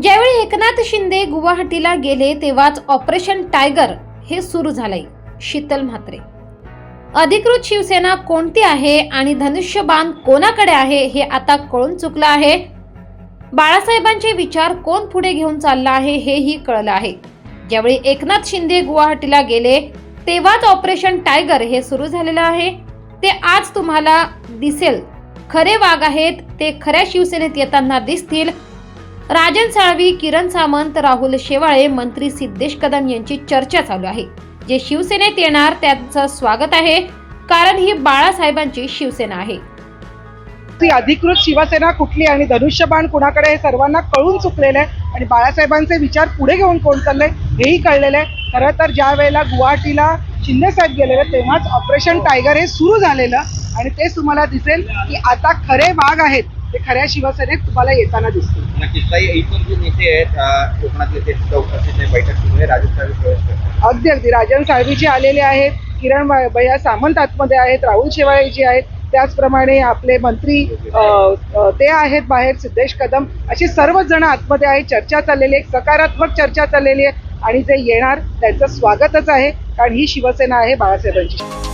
ज्यावेळी एकनाथ शिंदे गुवाहाटीला गेले तेव्हाच ऑपरेशन टायगर हे सुरू झालंय. शीतल म्हात्रे. अधिकृत शिवसेना कोणती आहे आणि धनुष्यबाण कोणाकडे आहे हे आता कळून चुकलं आहे. बाळासाहेबांचे विचार कोण पुढे घेऊन चालला आहे हेही कळलं आहे. ज्यावेळी एकनाथ शिंदे गुवाहाटीला गेले तेव्हाच ऑपरेशन टायगर हे सुरू झालेलं आहे. ते आज तुम्हाला दिसेल. खरे वाघ आहेत ते खऱ्या शिवसेनेत येताना दिसतील. राजन साळवी किरण सामंत राहुल शेवाळे मंत्री सिद्धेश कदम यांची चर्चा चालू आहे. जे शिवसेनेत येणार त्यांचं स्वागत आहे. कारण ही बाळासाहेबांची शिवसेना आहे. ती अधिकृत शिवसेना कुठली आणि धनुष्यबाण कुणाकडे हे सर्वांना कळून चुकलेलं आहे. आणि बाळासाहेबांचे विचार पुढे घेऊन कोण चाललंय हेही कळलेलं आहे. खरं तर ज्या वेळेला गुवाहाटीला शिंदे साहेब गेलेले तेव्हाच ऑपरेशन टायगर हे सुरू झालेलं. आणि तेच तुम्हाला दिसेल की आता खरे वाघ आहेत. ते खऱ्या शिवसेनेत तुम्हाला येताना दिसतील नक्कीच. एकूण जे नेते आहेत अं, कोकणातले ते चौकशीचे बैठक सुरू आहे. राजस्थान प्रवेश करतात. अगदी अगदी. राजन साळवीजी आलेले आहेत. किरण भैया सामंत आतमध्ये आहेत. राहुल शेवाळेजी आहेत. त्याचप्रमाणे आपले मंत्री ते आहेत बाहेर. सिद्धेश कदम. अशी सर्वच जण आतमध्ये आहेत. चर्चा चाललेली आहे. सकारात्मक चर्चा चाललेली आहे. आणि जे येणार त्यांचं स्वागतच आहे. कारण ही शिवसेना आहे बाळासाहेबांची.